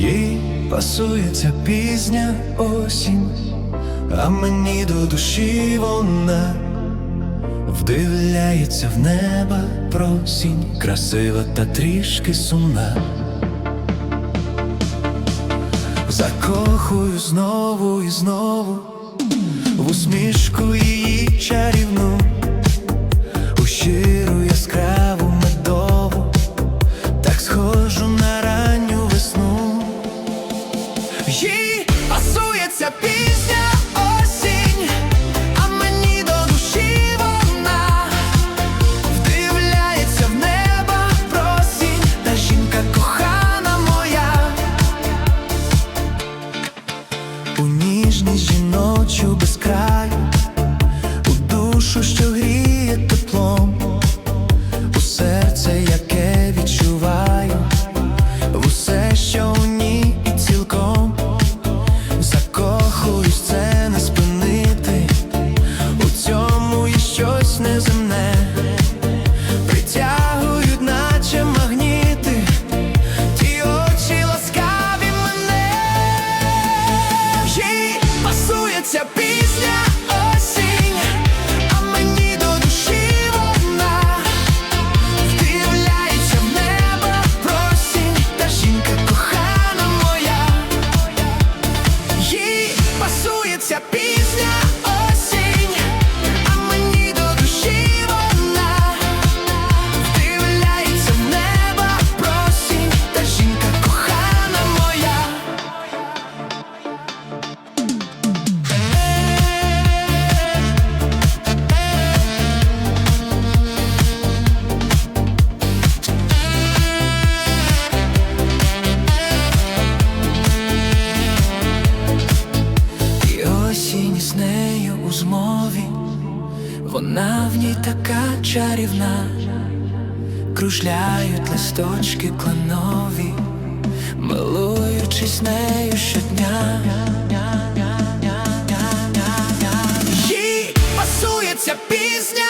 Їй пасується пізня осінь, а мені до душі вона вдивляється в неба просінь, красива та трішки сумна. Закохую знову і знову в усмішку її чарівну, пасується пісня осінь, а мені до душі вона вдивляється в неба просінь, та жінка кохана моя. У ніжність жіночу без у душу, що гріє теплом, у серце, яке відчуваю, усе, що пасується пісня розмові, вона в ній така чарівна, кружляють листочки кленові, милуючись нею щодня. Їй пасується пізня.